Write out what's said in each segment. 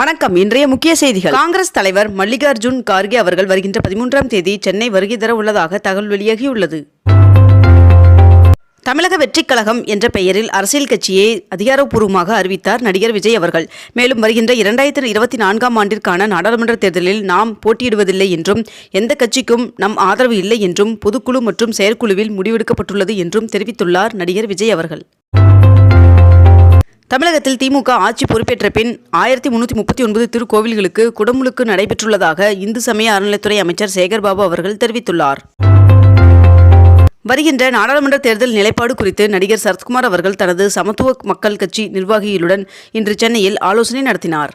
வணக்கம். இன்றைய முக்கிய செய்திகள். காங்கிரஸ் தலைவர் மல்லிகார்ஜுன் கார்கே அவர்கள் வருகின்ற பதிமூன்றாம் தேதி சென்னை வருகை தர உள்ளதாக தகவல் வெளியாகியுள்ளது. தமிழக வெற்றிக் கழகம் என்ற பெயரில் அரசியல் கட்சியை அதிகாரப்பூர்வமாக அறிவித்தார் நடிகர் விஜய் அவர்கள். மேலும் வருகின்ற இரண்டாயிரத்தி இருபத்தி நான்காம் ஆண்டிற்கான நாடாளுமன்ற தேர்தலில் நாம் போட்டியிடுவதில்லை என்றும் எந்த கட்சிக்கும் நம் ஆதரவு இல்லை என்றும் பொதுக்குழு மற்றும் செயற்குழுவில் முடிவெடுக்கப்பட்டுள்ளது என்றும் தெரிவித்துள்ளார் நடிகர் விஜய் அவர்கள். தமிழகத்தில் திமுக ஆட்சி பொறுப்பேற்ற பின் ஆயிரத்தி முன்னூற்றி முப்பத்தி ஒன்பது திருக்கோவில்களுக்கு குடமுழுக்கு நடைபெற்றுள்ளதாக இந்து சமய அறநிலைத்துறை அமைச்சர் சேகர்பாபு அவர்கள் தெரிவித்துள்ளார். வருகின்ற நாடாளுமன்ற தேர்தல் நிலைப்பாடு குறித்து நடிகர் சரத்குமார் அவர்கள் தனது சமத்துவ மக்கள் கட்சி நிர்வாகிகளுடன் இன்று சென்னையில் ஆலோசனை நடத்தினார்.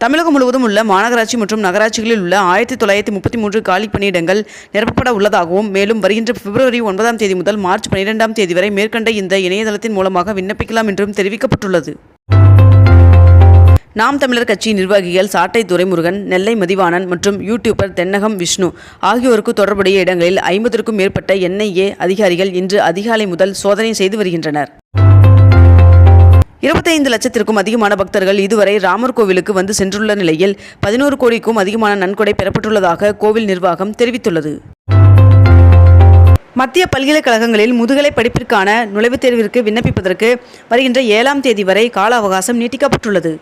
தமிழகம் முழுவதும் உள்ள மாநகராட்சி மற்றும் நகராட்சிகளில் உள்ள ஆயிரத்தி தொள்ளாயிரத்தி முப்பத்தி மூன்று காலி பணியிடங்கள் நிரப்பப்பட உள்ளதாகவும் மேலும் வருகின்ற பிப்ரவரி ஒன்பதாம் தேதி முதல் மார்ச் பனிரெண்டாம் தேதி வரை மேற்கண்ட இந்த இணையதளத்தின் மூலமாக விண்ணப்பிக்கலாம் என்றும் தெரிவிக்கப்பட்டுள்ளது. நாம் தமிழர் கட்சி நிர்வாகிகள் சாட்டை துரைமுருகன் நெல்லை மதிவாணன் மற்றும் யூடியூபர் தென்னகம் விஷ்ணு ஆகியோருக்கு தொடர்புடைய இடங்களில் ஐம்பதற்கும் மேற்பட்ட என்ஐஏ அதிகாரிகள் இன்று அதிகாலை முதல் சோதனை செய்து வருகின்றனர். இருபத்தைந்து லட்சத்திற்கும் அதிகமான பக்தர்கள் இதுவரை ராமர் கோவிலுக்கு வந்து சென்றுள்ள நிலையில் பதினோரு கோடிக்கும் அதிகமான நன்கொடை பெறப்பட்டுள்ளதாக கோவில் நிர்வாகம் தெரிவித்துள்ளது. மத்திய பல்கலைக்கழகங்களில் முதுகலை படிப்பிற்கான நுழைவுத் தேர்விற்கு விண்ணப்பிப்பதற்கு வருகின்ற ஏழாம் தேதி வரை கால அவகாசம் நீட்டிக்கப்பட்டுள்ளது.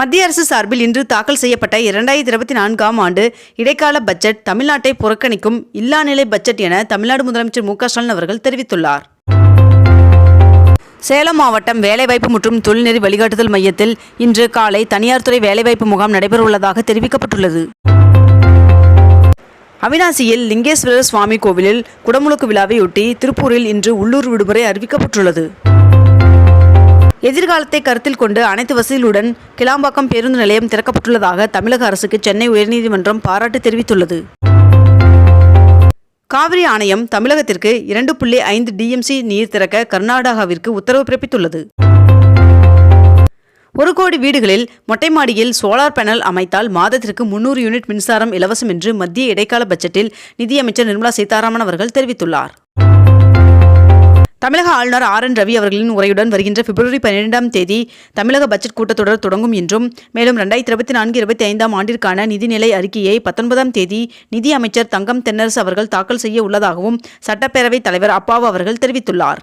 மத்திய அரசு சார்பில் இன்று தாக்கல் செய்யப்பட்ட இரண்டாயிரத்தி இருபத்தி நான்காம் ஆண்டு இடைக்கால பட்ஜெட் தமிழ்நாட்டை புறக்கணிக்கும் இல்லாநிலை பட்ஜெட் என தமிழ்நாடு முதலமைச்சர் மு க ஸ்டாலின் அவர்கள் தெரிவித்துள்ளார். சேலம் மாவட்டம் வேலைவாய்ப்பு மற்றும் தொழில்நெறி வழிகாட்டுதல் மையத்தில் இன்று காலை தனியார் துறை வேலைவாய்ப்பு முகாம் நடைபெறவுள்ளதாக தெரிவிக்கப்பட்டுள்ளது. அவினாசியில் லிங்கேஸ்வரர் சுவாமி கோவிலில் குடமுழுக்கு விழாவையொட்டி திருப்பூரில் இன்று உள்ளூர் விடுமுறை அறிவிக்கப்பட்டுள்ளது. எதிர்காலத்தை கருத்தில் கொண்டு அனைத்து வசதிகளுடன் கிளாம்பாக்கம் பேருந்து நிலையம் திறக்கப்பட்டுள்ளதாக தமிழக அரசுக்கு சென்னை உயர்நீதிமன்றம் பாராட்டு தெரிவித்துள்ளது. காவிரி ஆணையம் தமிழகத்திற்கு இரண்டு புள்ளி ஐந்து டிஎம்சி நீர் திறக்க கர்நாடகாவிற்கு உத்தரவு பிறப்பித்துள்ளது. ஒரு கோடி வீடுகளில் மொட்டை மாடியில் சோலார் பேனல் அமைத்தால் மாதத்திற்கு முன்னூறு யூனிட் மின்சாரம் இலவசம் என்று மத்திய இடைக்கால பட்ஜெட்டில் நிதியமைச்சர் நிர்மலா சீதாராமன் அவர்கள் தெரிவித்துள்ளார். தமிழக ஆளுநர் ஆர் என் ரவி அவர்களின் உரையுடன் வருகின்ற பிப்ரவரி பன்னிரெண்டாம் தேதி தமிழக பட்ஜெட் கூட்டத்தொடர் தொடங்கும் என்றும் மேலும் ரெண்டாயிரத்தி இருபத்தி நான்கு இருபத்தி ஐந்தாம் ஆண்டிற்கான நிதிநிலை அறிக்கையை பத்தொன்பதாம் தேதி நிதி அமைச்சர் தங்கம் தென்னரசு அவர்கள் தாக்கல் செய்ய உள்ளதாகவும் சட்டப்பேரவைத் தலைவர் அப்பாவு அவர்கள் தெரிவித்துள்ளார்.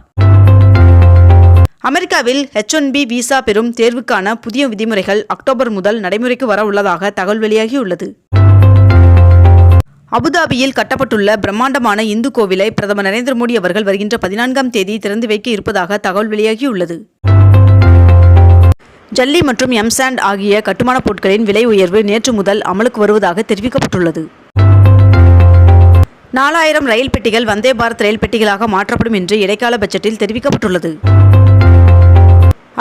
அமெரிக்காவில் ஹெச் ஒன் பி விசா பெறும் தேர்வுக்கான புதிய விதிமுறைகள் அக்டோபர் முதல் நடைமுறைக்கு வர உள்ளதாக தகவல் வெளியாகியுள்ளது. அபுதாபியில் கட்டப்பட்டுள்ள பிரம்மாண்டமான இந்து கோவிலை பிரதமர் நரேந்திர மோடி அவர்கள் வருகின்ற பதினான்காம் தேதி திறந்து வைக்க இருப்பதாக தகவல் வெளியாகியுள்ளது. ஜல்லி மற்றும் எம்சாண்ட் ஆகிய கட்டுமானப் பொருட்களின் விலை உயர்வு நேற்று முதல் அமலுக்கு வருவதாக தெரிவிக்கப்பட்டுள்ளது. நாலாயிரம் ரயில் பெட்டிகள் வந்தே பாரத் ரயில் பெட்டிகளாக மாற்றப்படும் என்று இடைக்கால பட்ஜெட்டில் தெரிவிக்கப்பட்டுள்ளது.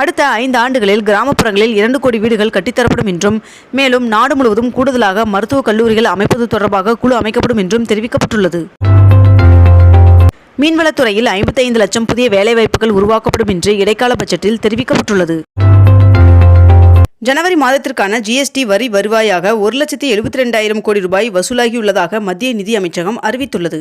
அடுத்த ஐந்து ஆண்டுகளில் கிராமப்புறங்களில் இரண்டு கோடி வீடுகள் கட்டித்தரப்படும் என்றும் மேலும் நாடு முழுவதும் கூடுதலாக மருத்துவக் கல்லூரிகள் அமைப்பது தொடர்பாக குழு அமைக்கப்படும் என்றும் தெரிவிக்கப்பட்டுள்ளது. மீன்வளத்துறையில் ஐம்பத்தைந்து லட்சம் புதிய வேலைவாய்ப்புகள் உருவாக்கப்படும் என்று இடைக்கால பட்ஜெட்டில் தெரிவிக்கப்பட்டுள்ளது. ஜனவரி மாதத்திற்கான ஜிஎஸ்டி வரி வருவாயாக ஒரு லட்சத்தி எழுபத்தி ரெண்டாயிரம் கோடி ரூபாய் வசூலாகியுள்ளதாக மத்திய நிதி அமைச்சகம் அறிவித்துள்ளது.